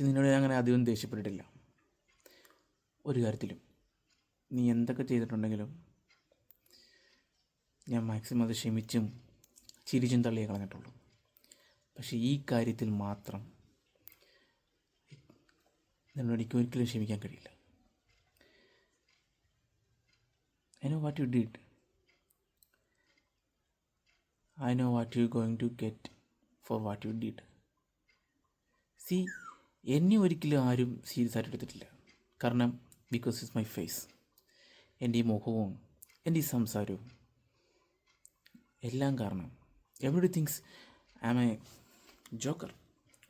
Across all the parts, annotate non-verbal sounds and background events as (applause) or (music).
C നിന്നോട് ഞാൻ അങ്ങനെ അധികം ദേഷ്യപ്പെട്ടിട്ടില്ല. ഒരു കാര്യത്തിലും. നീ എന്തൊക്കെ ചെയ്തിട്ടുണ്ടെങ്കിലും ഞാൻ മാക്സിമം അത് ക്ഷമിച്ചും ചിരിച്ചും തള്ളിയേ കളഞ്ഞിട്ടുള്ളൂ. പക്ഷേ ഈ കാര്യത്തിൽ മാത്രം നിന്നോട് എനിക്ക് ഒരിക്കലും ക്ഷമിക്കാൻ കഴിയില്ല. I know what you did I know what you going to get for what you did see എന്നെ ഒരിക്കലും ആരും സീരിയസ് ആയിട്ട് എടുത്തിട്ടില്ല. കാരണം ബിക്കോസ് ഇസ് മൈ ഫേസ് എന്റെ ഈ മുഖവും എന്റെ ഈ സംസാരവും എല്ലാം കാരണം every things am a joker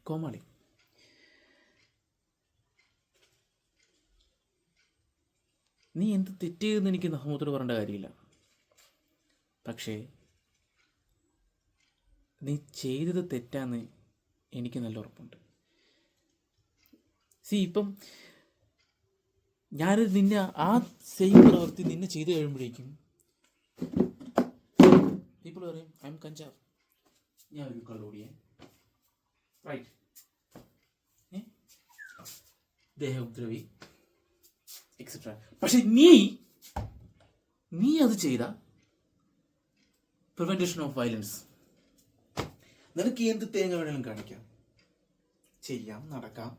കോമാളി. നീ എന്ത് തെറ്റ് എനിക്ക് നഹമ്മത്തോട് പറയേണ്ട കാര്യമില്ല. പക്ഷേ നീ ചെയ്തത് തെറ്റാന്ന് എനിക്ക് നല്ല ഉറപ്പുണ്ട്. സി ഇപ്പം ഞാൻ നിന്നെ ആ സെയിം പ്രവൃത്തി നിന്നെ ചെയ്ത് കഴിയുമ്പോഴേക്കും പീപ്പിൾ പറയും ഐ എം കഞ്ചാവ് ഞാൻ. ഒരു കള്ളോടിയൻ റൈറ്റ് ദേഹോദ്രവി എക്സെട്ര പക്ഷെ നീ നീ അത് ചെയ്ത പ്രിവെന്റേഷൻ ഓഫ് വയലൻസ് നിനക്ക് എന്ത് തേങ്ങ വേണമെങ്കിലും കാണിക്കാം. ചെയ്യാം നടക്കാം.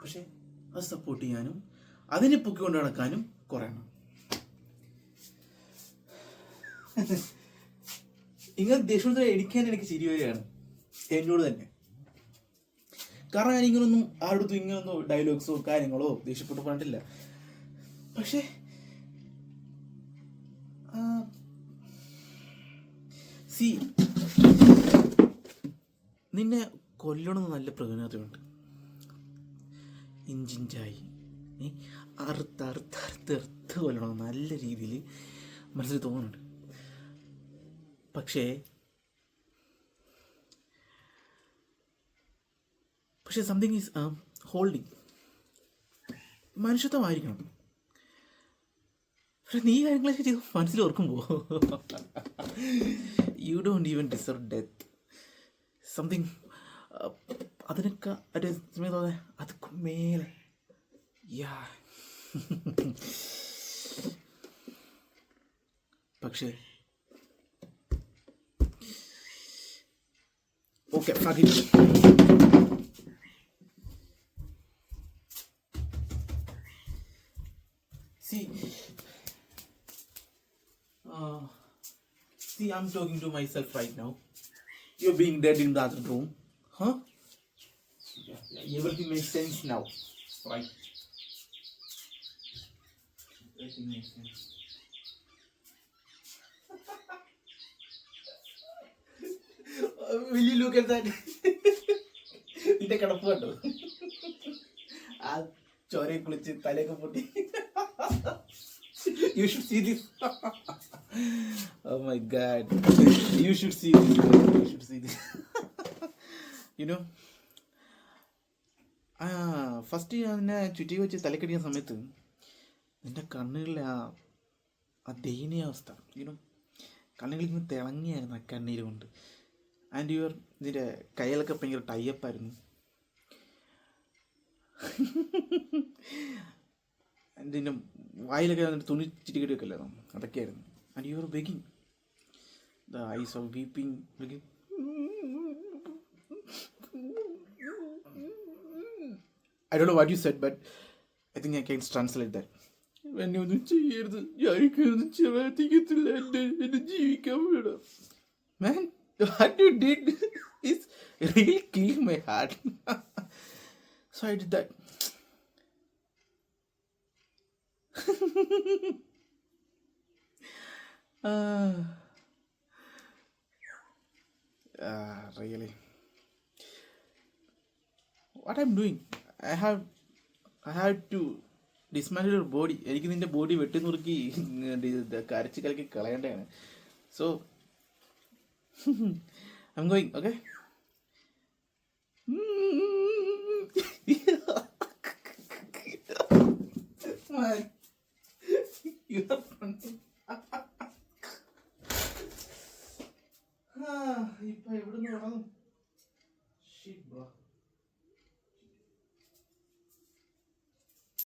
പക്ഷെ അത് സപ്പോർട്ട് ചെയ്യാനും അതിനെ പൊക്കിക്കൊണ്ട് നടക്കാനും കുറയണം ഇങ്ങനെ ദേഷ്യത്തിൽ എടിക്കാൻ എനിക്ക് ചിരി വരികയാണ്. എന്നോട് തന്നെ. കാരണം ഞാൻ ഇങ്ങനൊന്നും ആരുടെ ഇങ്ങനൊന്നും ഡയലോഗ്സോ കാര്യങ്ങളോ ദേഷ്യപ്പെട്ട് പറഞ്ഞിട്ടില്ല. പക്ഷേ സി നിന്നെ കൊല്ലണമെന്ന് നല്ല പ്രവണതയുണ്ട് ഇഞ്ചിഞ്ചായി. അറുത്ത് അറുത്ത് അറുത്ത് അറുത്ത് കൊല്ലണം. നല്ല രീതിയിൽ മനസ്സിൽ തോന്നുന്നുണ്ട്. പക്ഷേ പക്ഷേ സംതിങ് ഈസ് ഹോൾഡിങ് മനുഷ്യത്വമായിരിക്കണം. പക്ഷെ നീ കാര്യങ്ങളൊക്കെ ചെയ്ത് മനസ്സിൽ ഓർക്കുമ്പോൾ you don't even deserve death something അതിനൊക്കെ ഒരു സമയത്ത് തോന്നെ അതൊക്കെ മേലെ യാ പക്ഷേ okay fuck it See, uh, see, I'm talking to myself right now. You're being dead in the other room, huh? Yeah, yeah, everything makes sense now, right? Everything makes sense. Will you look at that? നിന്റെ കിടപ്പ് കണ്ടോ ആ ചോരയെ കുളിച്ച് തലയൊക്കെ പൊട്ടി you should see this. oh my god. You should see this. You should see this. you know, ah first ഞാൻ എന്നെ ചുറ്റി വെച്ച് തലക്കടിക്കുന്ന സമയത്ത് നിന്റെ കണ്ണുകളിലെ ആ ആ ദയനീയാവസ്ഥ ഇങ്ങനെ കണ്ണുകളിൽ നിന്ന് തിളങ്ങിയായിരുന്നു ആ കണ്ണീര് കൊണ്ട്. ആൻഡ് യുവർ നിന്റെ കയ്യിലൊക്കെ ഭയങ്കര ടൈപ്പായിരുന്നു അതിന്റെ വായിലൊക്കെ വന്നിട്ട് തുണി ചിറ്റിക്കെട്ടി വെക്കല്ലായിരുന്നു അതൊക്കെയായിരുന്നു. And your begging the eyes of weeping begging I do what you set but I think I can translate that എന്നെ ഒന്നും ചെയ്യരുത് ഞാനൊന്നും ചെയ്യാത്തിക്കത്തില്ല എന്നെ എന്നെ ജീവിക്കാൻ വേണം man what you did is really kill my heart (laughs) so I did that uh, uh, (laughs) really what i'm doing I have I have to dismantle your body എനിക്ക് നിന്റെ ബോഡി വെട്ടി നുറുക്കി കരച്ച് കലക്കി കളയേണ്ടതാണ്. So I am going okay. ഇപ്പൊ എവിടുന്ന് തുടങ്ങും sheet